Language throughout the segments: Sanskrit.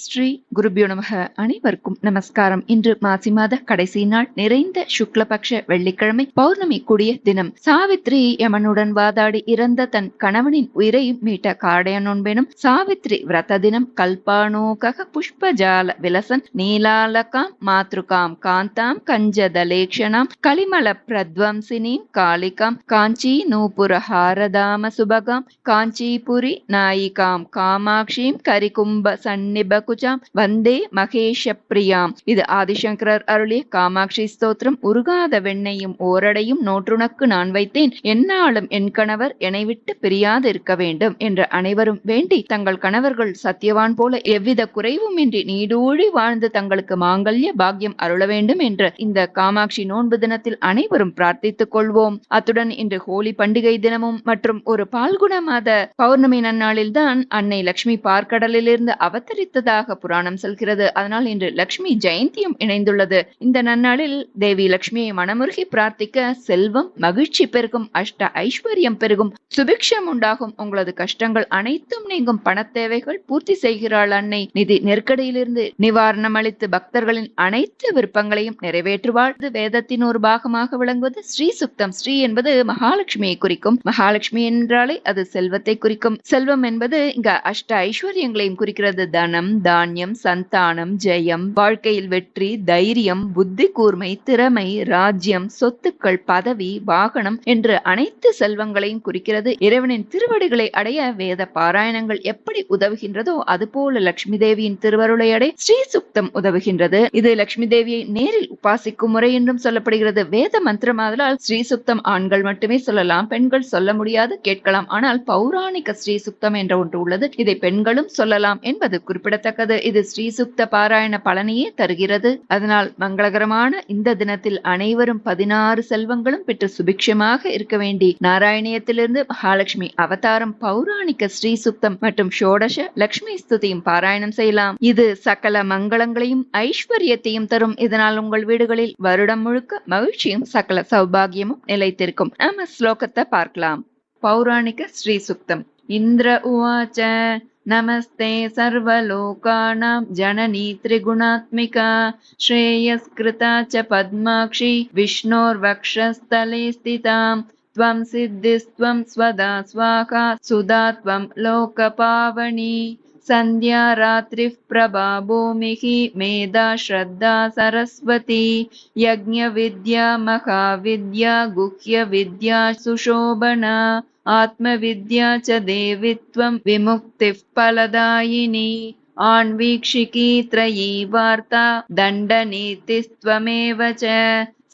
ஸ்ரீ குருபியோ நமக அனைவருக்கும் நமஸ்காரம். இன்று மாசி மாத கடைசி நாள் நிறைந்த சுக்லபக்ஷ வெள்ளிக்கிழமை பௌர்ணமி கூடிய தினம். சாவித்ரி யமனுடன் வாதாடி இறந்த தன் கணவனின் உயிரையும் மீட்ட காடையனொன்பெனும் சாவித்ரி விரத தினம் கல்பானோகக புஷ்பஜால விலசன் நீலாலகாம் மாத்ருகாம் காந்தாம் கஞ்சதலேக்ஷணாம் கலிமல பிரத்வம்சினீம் காளிகாம் காஞ்சி நூபுரஹாரதாம சுபகாம் காஞ்சிபுரி நாயிகாம் காமாட்சியும் கரிகும்ப குஜாம் வந்தே மகேஷ பிரியாம் இது ஆதிசங்கரர் அருளிய காமாட்சி ஸ்தோத்திரம் உருகாத வெண்ணையும் ஓரடையும் நோற்றுணக்கு நான் வைத்தேன் என்னாலும் என் கணவர் என்னை விட்டு பிரியாது இருக்க வேண்டும் என்று அனைவரும் வேண்டி தங்கள் கணவர்கள் சத்தியவான் போல எவ்வித குறைவுமின்றி நீடூழி வாழ்ந்து தங்களுக்கு மாங்கல்ய பாக்கியம் அருள வேண்டும் என்ற இந்த காமாட்சி நோன்பு தினத்தில் அனைவரும் பிரார்த்தித்துக் கொள்வோம் அத்துடன் இன்று ஹோலி பண்டிகை தினமும் மற்றும் ஒரு பால்குண மாத பௌர்ணமி நன்னாளில்தான் அன்னை லட்சுமி பார்க்கடலிலிருந்து அவதரித்ததாக புராணம் செல்கிறது. அதனால் இன்று லக்ஷ்மி ஜெயந்தியும் இணைந்துள்ளது. இந்த நன்னாளில் தேவி லக்ஷ்மியை மனமுருகி பிரார்த்திக்க செல்வம் மகிழ்ச்சி பெருகும் அஷ்ட ஐஸ்வர்யம் பெருகும். சுபிக்ஷம் உண்டாகும். உங்களது கஷ்டங்கள் அனைத்தும் நீங்கும். பண தேவைகள் பூர்த்தி செய்கிறாள் அன்னை. நிதி நெருக்கடியிலிருந்து நிவாரணம் அளித்து பக்தர்களின் அனைத்து விருப்பங்களையும் நிறைவேற்றுவாள். இது வேதத்தின் ஒரு பாகமாக விளங்குவது ஸ்ரீ சுக்தம் ஸ்ரீ என்பது மகாலட்சுமியை குறிக்கும். மகாலட்சுமி என்றாலே அது செல்வத்தை குறிக்கும். செல்வம் என்பது இங்க அஷ்ட ஐஸ்வர்யங்களையும் குறிக்கிறது. தனம் தானியம் சந்தானம் ஜெயம் வாழ்க்கையில் வெற்றி தைரியம் புத்தி கூர்மை திறமை ராஜ்யம் சொத்துக்கள் பதவி வாகனம் என்று அனைத்து செல்வங்களையும் குறிக்கிறது. இறைவனின் திருவடிகளை அடைய வேத பாராயணங்கள் எப்படி உதவுகின்றதோ அதுபோல லட்சுமி தேவியின் திருவருளை அடை ஸ்ரீ சுக்தம் உதவுகின்றது. இது லட்சுமி தேவியை நேரில் உபாசிக்கும் முறை என்றும் சொல்லப்படுகிறது. வேத மந்திரமாதலால் ஸ்ரீ சுக்தம் ஆண்கள் மட்டுமே சொல்லலாம் பெண்கள் சொல்ல முடியாது கேட்கலாம். ஆனால் பௌராணிக ஸ்ரீ சுக்தம் என்ற ஒன்று உள்ளது. இதை பெண்களும் சொல்லலாம் என்பது குறிப்பிடத்தக்க குறிப்பிடத்தக்கது இது ஸ்ரீசுக்த பாராயண பலனையே தருகிறது. அதனால் மங்களகரமான இந்த தினத்தில் அனைவரும் பதினாறு செல்வங்களும் பெற்று சுபிக்ஷமாக இருக்க வேண்டி நாராயணியத்திலிருந்து மகாலட்சுமி அவதாரம் பௌராணிக ஸ்ரீசுக்தம் மற்றும் ஷோடச லட்சுமி ஸ்துதியும் பாராயணம் செய்யலாம். இது சகல மங்களங்களையும் ஐஸ்வர்யத்தையும் தரும். இதனால் உங்கள் வீடுகளில் வருடம் முழுக்க மகிழ்ச்சியும் சகல சௌபாகியமும் நிலைத்திருக்கும். நம்ம ஸ்லோகத்தை பார்க்கலாம். பௌராணிக ஸ்ரீ சுக்தம் இந்திர உவாச்ச नमस्ते सर्वलोकानां जननी त्रिगुणात्मिका श्रेयस्कृता च पद्माक्षी विष्णोर्वक्षस्थले स्थितां। त्वं सिद्धिस्त्वं स्वदा स्वाहा सुधा त्वं लोकपावनी सन्ध्या रात्रिः प्रभा भूमिः मेधा श्रद्धा सरस्वती यज्ञविद्या महाविद्या गुह्यविद्या सुशोभना आत्मविद्या च देवित्वं विमुक्तिः फलदायिनी। आण्वीक्षिकी त्रयी वार्ता दण्डनीतिस्त्वमेव च।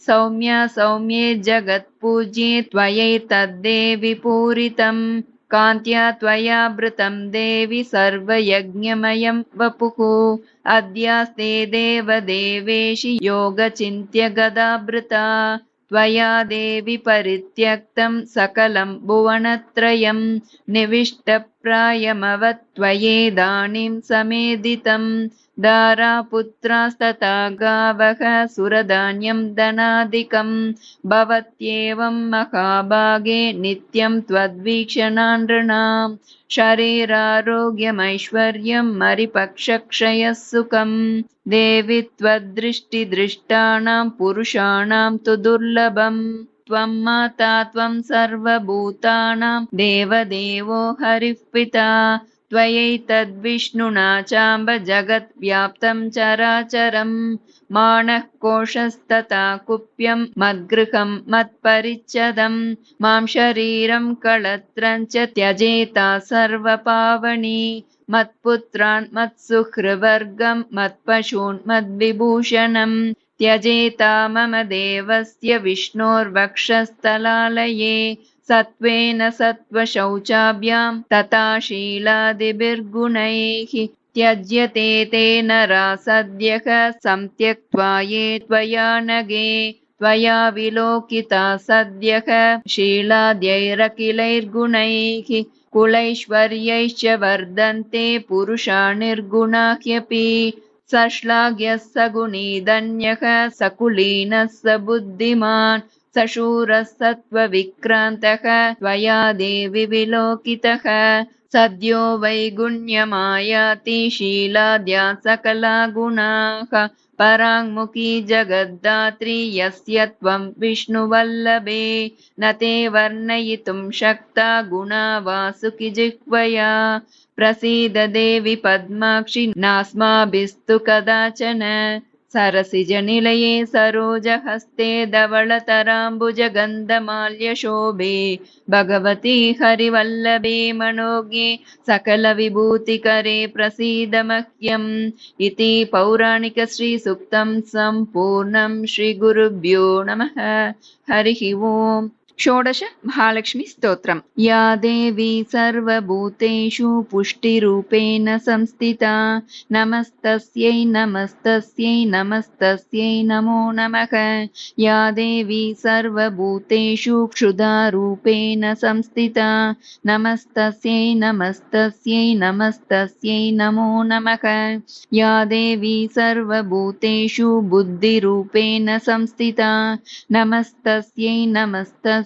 सौम्या सौम्ये जगत्पूज्ये त्वयैतद्देवि पूरितम् कान्त्या त्वयावृतं देवि सर्वयज्ञमयं वपुः। अद्यास्ते देवदेवेशि गदाभृता त्वया देवि परित्यक्तं सकलं भुवनत्रयं निविष्टप्रायमवत्वयेदानीं समेदितं दारापुत्रास्तथा गावः सुरधान्यं धनादिकं भवत्येवं महाभागे नित्यं त्वद्वीक्षणानृणां शरीरारोग्यमैश्वर्यं मरिपक्षक्षयः सुखम् देवि त्वद्दृष्टिदृष्टानां पुरुषाणां तु दुर्लभम् त्वं माता त्वं सर्वभूतानां। देवदेवो हरिः पिता त्वयैतद्विष्णुना चाम्ब जगद्व्याप्तं चराचरम् मानः कोशस्तथा कुप्यं मद्गृहं मत्परिच्छदं। मां शरीरं कळत्रं च त्यजेता सर्वपावनी। मत्पुत्रान् मत्सुहृवर्गं मत्पशून् मद्विभूषणं त्यजेता मम देवस्य विष्णोर्वक्षस्थलालये सत्त्वेन सत्त्वशौचाभ्यां तथा शीलादिभिर्गुणैः त्यज्यते ते नरा सद्यः संत्यक्त्वा ये त्वया नगे त्वया विलोकिता सद्यः शीलाद्यैरखिलैर्गुणैः कुलैश्वर्यैश्च वर्धन्ते पुरुषा निर्गुणा ह्यपि सश्लाघ्यः स गुणीधन्यः सकुलीनः स बुद्धिमान् सशूरः सत्त्वविक्रान्तः त्वया देवि विलोकितः। स सद्यो वैगुण्यमायाति शीलाद्या सकला गुणाः पराङ्मुखी जगद्धात्री यस्य त्वं विष्णुवल्लभे न ते वर्णयितुं शक्ता गुणा वासुकि जिह्वया। प्रसीद देवि पद्माक्षि नास्माभिस्तु कदाचन सरसिजनिलये सरोजहस्ते धवळतराम्बुजगन्धमाल्यशोभे भगवती हरिवल्लभे मनोज्ञे सकलविभूतिकरे प्रसीद मह्यम् इति पौराणिकश्रीसुक्तं सम्पूर्णं श्रीगुरुभ्यो नमः हरिः ओम् षोडश महालक्ष्मी स्तोत्रम्। या देवी सर्वभूतेषु पुष्टिरूपेण संस्थिता। नमस्तस्यै नमस्तस्यै नमस्तस्यै नमो नमः। या देवी सर्वभूतेषु क्षुधारूपेण संस्थिता। नमस्तस्यै नमस्तस्यै नमस्तस्यै नमो नमः। या देवी सर्वभूतेषु बुद्धिरूपेण संस्थिता। नमस्तस्यै नमस्तस्यै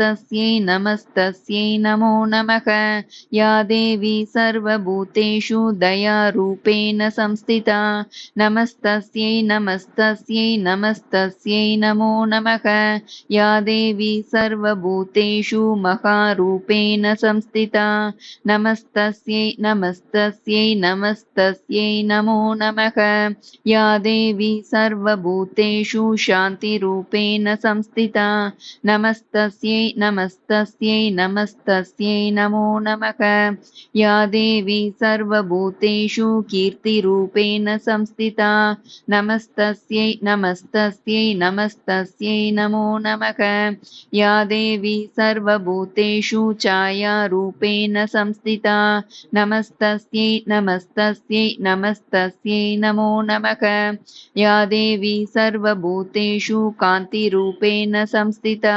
नमस्तस्यै नमस्तस्यै नमो नमः। या देवी सर्वभूतेषु दयारूपेण संस्थिता। नमस्तस्यै नमस्तस्यै नमस्तस्यै नमो नमः। या देवी सर्वभूतेषु महारूपेण संस्थिता। नमस्तस्यै नमस्तस्यै नमस्तस्यै नमो नमः। या देवी सर्वभूतेषु शान्तिरूपेण संस्थिता। नमस्तस्यै नमस्तस्यै नमस्तस्यै नमो नमः। या देवी सर्वभूतेषु कीर्तिरूपेण संस्थिता। नमस्तस्यै नमस्तस्यै नमस्तस्यै नमो नमः। या देवी सर्वभूतेषु छायारूपेण संस्थिता। नमस्तस्यै नमस्तस्यै नमस्तस्यै नमो नमः। या देवी सर्वभूतेषु कान्तिरूपेण संस्थिता।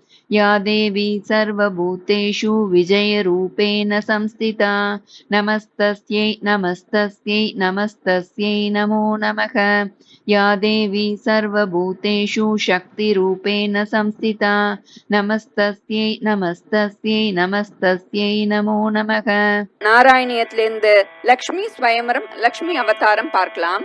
या देवी सर्वभूतेषु विजयरूपेण संस्थिता नमस्तस्यै नमस्तस्यै नमस्तस्यै नमो नमः या देवी सर्वभूतेषु शक्तिरूपेण संस्थिता नमस्तस्यै नमस्तस्यै नमस्तस्यै नमो नमः நாராயணியத்திலிருந்து லக்ஷ்மி ஸ்வயம்பரம் லக்ஷ்மி அவதாரம் பார்க்கலாம்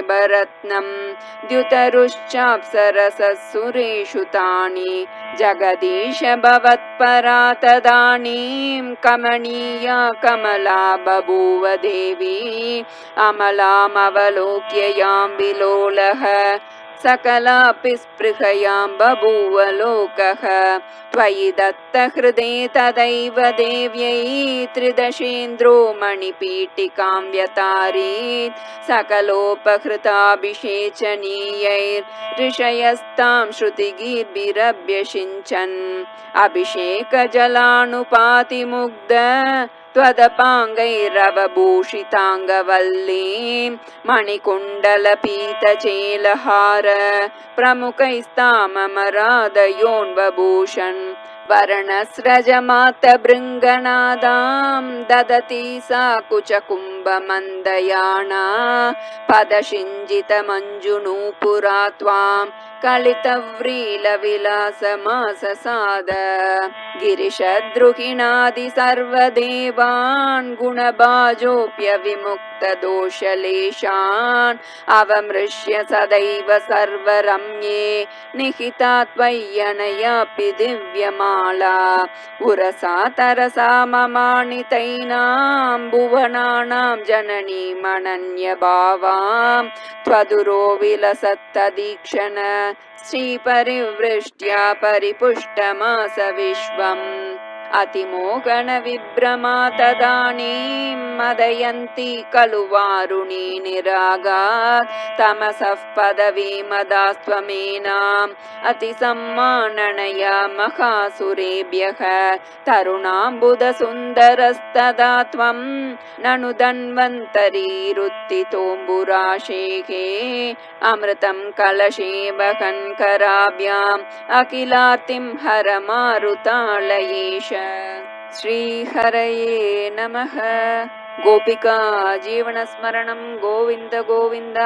भरत्नम् द्युतरुश्चाप्सरसुरेषु तानि। जगदीश भवत्परा तदानीं कमनीया कमला बभूव देवी। अमलामवलोक्य यां विलोलः सकलापि स्पृहयां बभूव लोकः त्वयि दत्तहृदे तदैव देव्यै त्रिदशेन्द्रो मणिपीठिकां व्यतारीत्। सकलोपहृताभिषेचनीयैर्ऋषयस्तां श्रुतिगीर्भिरभ्यषिञ्चन्। अभिषेकजलानुपातिमुग्ध त्वदपाङ्गैरवभूषिताङ्गवल्लीं मणिकुण्डलपीतचेलहार प्रमुखैस्ताममरादयोन्वभूषन् वर्णस्रजमातभृङ्गनादां ददति सा कुचकुम्भमन्दयाना पदशिञ्जितमञ्जुनूपुरा त्वां कलितव्रीलविलासमाससाद। गिरिशद्रुहिणादि सर्वदेवान् गुणबाजोऽप्यविमुक्तदोषलेशान् अवमृश्य सदैव सर्वरम्ये निहिता त्वय्यनयापि दिव्यमाला उरसा तरसा ममाणितैनां भुवनानां जननीमणन्यभावां त्वदुरो विलसत्तदीक्षण श्रीपरिवृष्ट्या परिपुष्टमास विश्वम् अतिमोहनविभ्रमा तदानीं मदयन्ती खलु वारुणी निरागात् तमसः पदवीमदास्त्वमेनाम् अतिसम्माननया महासुरेभ्यः तरुणाम्बुदसुन्दरस्तदा त्वं ननु धन्वन्तरीरुत्थितोऽम्बुराशेः अमृतं कलशे अखिलार्तिं हर मारुतालयेश श्रीहरये नमः। गोपिका जीवनस्मरणं गोविन्द गोविन्द